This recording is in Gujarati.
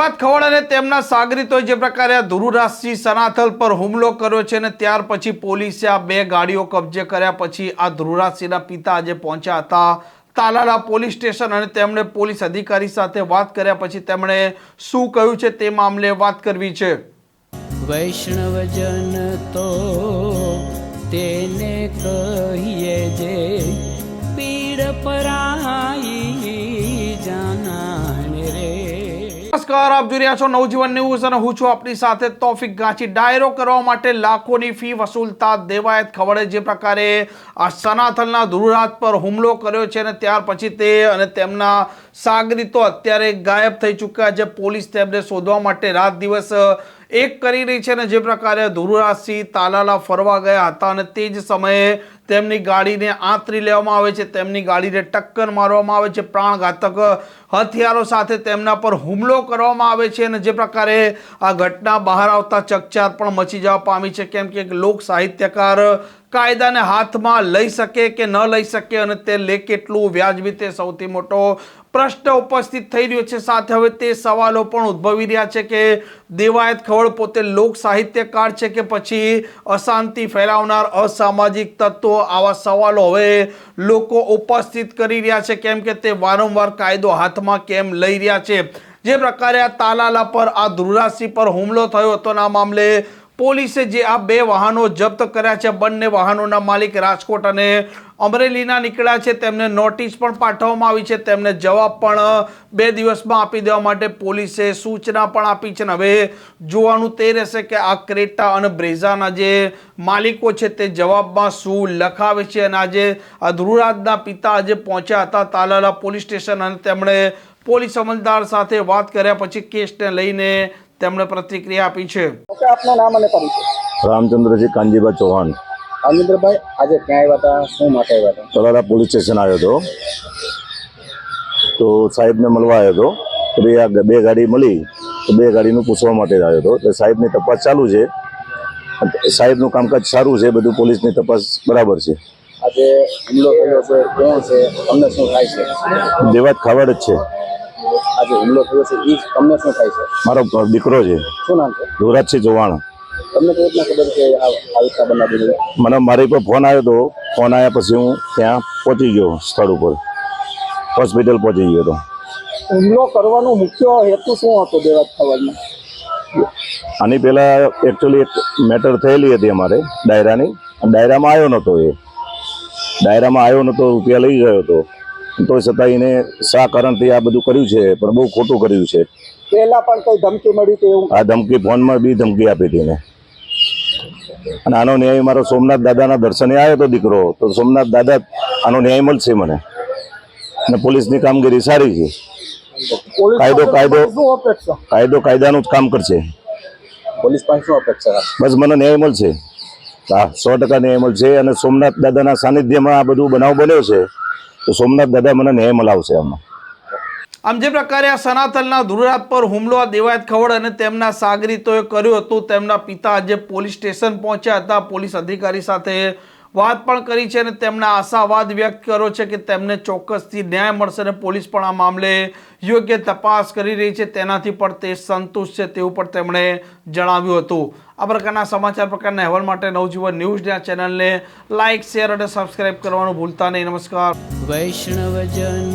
દેવાત ખવડ અને તેમના સાગરીતોએ જે પ્રકારે આ સનાથલ પર હુમલો કર્યો છે અને ત્યાર પછી પોલીસે આ બે ગાડીઓ કબજે કર્યા પછી આ ધ્રુવરાજસિંહના પિતા આજે પહોંચ્યા હતા તાલાલા પોલીસ સ્ટેશન અને તેમણે પોલીસ અધિકારી સાથે વાત કર્યા પછી તેમણે શું કહ્યું છે તે મામલે વાત કરવી છે. વૈષ્ણવજન તો તેને કહીએ નમસ્કાર, આપ જોઈ રહ્યા છો નવજીવન ન્યૂઝ અને હું છું આપની સાથે તોફિક ગાંચી. ડાયરો કરવા માટે લાખોની ફી વસૂલતા દેવાયત ખવડે જે પ્રકારે આ સનાથલના ધ્રુવરાજ પર હુમલો કર્યો છે અને ત્યાર પછી તે અને તેમના સાગરીતો અત્યારે ગાયબ થઈ ચૂક્યા છે. પોલીસ તેમને શોધવા માટે રાત દિવસ એક કરી રહી છે અને જે પ્રકારે ધ્રુવરાજસિંહ તાલાલા ફરવા ગયા હતા અને તે જ સમયે તેમની ગાડીને આંતરી લેવામાં આવે છે, તેમની ગાડીને ટક્કર મારવામાં આવે છે, પ્રાણઘાતક હથિયારો સાથે તેમના પર હુમલો કરવામાં આવે છે અને જે પ્રકારે આ ઘટના બહાર આવતા ચકચાર પણ મચી જવા પામી છે. કેમ કે લોક સાહિત્યકાર કાયદાને હાથમાં લઈ શકે કે ન લઈ શકે અને તે લે કેટલું વ્યાજબી તે સૌથી મોટો પ્રશ્ન ઉપસ્થિત થઈ રહ્યો છે. સાથે હવે તે સવાલો પણ ઉદ્ભવી રહ્યા છે કે દેવાયત ખવડ પોતે લોક સાહિત્યકાર છે કે પછી અશાંતિ ફેલાવનાર અસામાજિક તત્વો આવા સવાલો હવે લોકો ઉપસ્થિત કરી રહ્યા છે. કેમ કે તે વારંવાર કાયદો હાથમાં કેમ લઈ રહ્યા છે? જે પ્રકારે આ તાલાલા પર, આ ધ્રુરાશિ પર હુમલો થયો હતો આ મામલે પોલીસે જે આ બે વાહનો જપ્ત કર્યા છે, બંને વાહનોના માલિક રાજકોટ અને અમરેલીના નીકળ્યા છે. તેમને નોટિસ પણ પાઠવવામાં આવી છે. તેમને જવાબ પણ બે દિવસમાં આપી દેવા માટે પોલીસે સૂચના પણ આપી છે. અને હવે જોવાનું તે રહેશે કે આ ક્રેટા અને બ્રેઝાના જે માલિકો છે તે જવાબમાં શું લખાવે છે. અને આજે ધ્રુવરાજના પિતા આજે પહોંચ્યા હતા તાલાલા પોલીસ સ્ટેશન અને તેમણે પોલીસ અમલદાર સાથે વાત કર્યા પછી કેસને લઈને તેમણે પ્રતિક્રિયા આપી છે. આપનું નામ અને પરિચય. રામચંદ્રજી કાનજીબા ચૌહાણ. રાજેન્દ્રભાઈ આજે ક્યાં આવ્યા હતા? શું માટે આવ્યા હતા? તળારા પોલીસ સ્ટેશન આવ્યો હતો. તો સાહેબને મળવા આવ્યો હતો. તો ભાઈ આ બે ગાડી મળી તો બે ગાડીનું પૂછવા માટે આવ્યો હતો. તો સાહેબની તપાસ ચાલુ છે. સાહેબનું કામકાજ સારું છે બધું પોલીસની તપાસ બરાબર છે. આજે હુમલો થયો છે કોણ છે? તમને શું થાય છે? દેવાત ખાવડ જ છે. આજે હુમલો થયો છે એ તમને શું થાય છે? મારો દીકરો છે. શું નામ છે? ધુરાજસિંહ ચૌહાણ. તમને કેવી રીતના ખબર કે આ રીતના બનાવી મને મારી પર ફોન આવ્યો હતો ફોન આવ્યા પછી હું ત્યાં પહોંચી ગયો સ્થળ ઉપર. હોસ્પિટલ પહોંચી ગયો હતો હુમલો કરવાનો મુખ્ય હેતુ શું હતો દેવાત થવાનો આની પહેલાં એકચ્યુઅલી એક મેટર થયેલી હતી અમારે ડાયરાની. ડાયરામાં આવ્યો નહોતો એ. ડાયરામાં આવ્યો નહોતો રૂપિયા લઈ ગયો હતો. તો છતાં એને શા કારણથી આ બધું કર્યું છે પણ બહુ ખોટું કર્યું છે. પહેલા પણ કઈ ધમકી મળી હતી એવું? આ ધમકી ફોનમાં બી ધમકી આપી હતી ને અને આનો ન્યાય મારો સોમનાથ દાદાના દર્શને આવ્યો હતો દીકરો તો સોમનાથ દાદા આનો ન્યાય મળશે મને. અને પોલીસની કામગીરી સારી છે. કાયદો- કાયદો. કાયદો કાયદાનું જ કામ કરશે. પોલીસ પાસે શું અપેક્ષા બસ મને ન્યાય મળશે. હા સો ટકા ન્યાય મળશે અને સોમનાથ દાદાના સાનિધ્યમાં આ બધું બનાવ બન્યો છે તો સોમનાથ દાદા મને ન્યાય મલાવશે આમાં. આમ જે પ્રકારે આ સનાતનના ધ્રુવરાજ પર હુમલો આ દેવાયત ખવડ અને તેમના સાગરીતોએ કર્યું હતું, તેમના પિતા આજે પોલીસ સ્ટેશન પહોંચ્યા હતા. પોલીસ અધિકારી સાથે વાત પણ કરી છે અને તેમણે આશાવાદ વ્યક્ત કર્યો છે કે તેમને ચોક્કસથી ન્યાય મળશે અને પોલીસ પણ આ મામલે યોગ્ય તપાસ કરી રહી છે. તેનાથી પણ તે સંતુષ્ટ છે તેવું પણ તેમણે જણાવ્યું હતું. આ પ્રકારના સમાચાર પ્રકારના અહેવાલ માટે નવજીવન ન્યૂઝના ચેનલને લાઇક શેર અને સબસ્ક્રાઇબ કરવાનું ભૂલતા નહીં. નમસ્કાર. વૈષ્ણવજન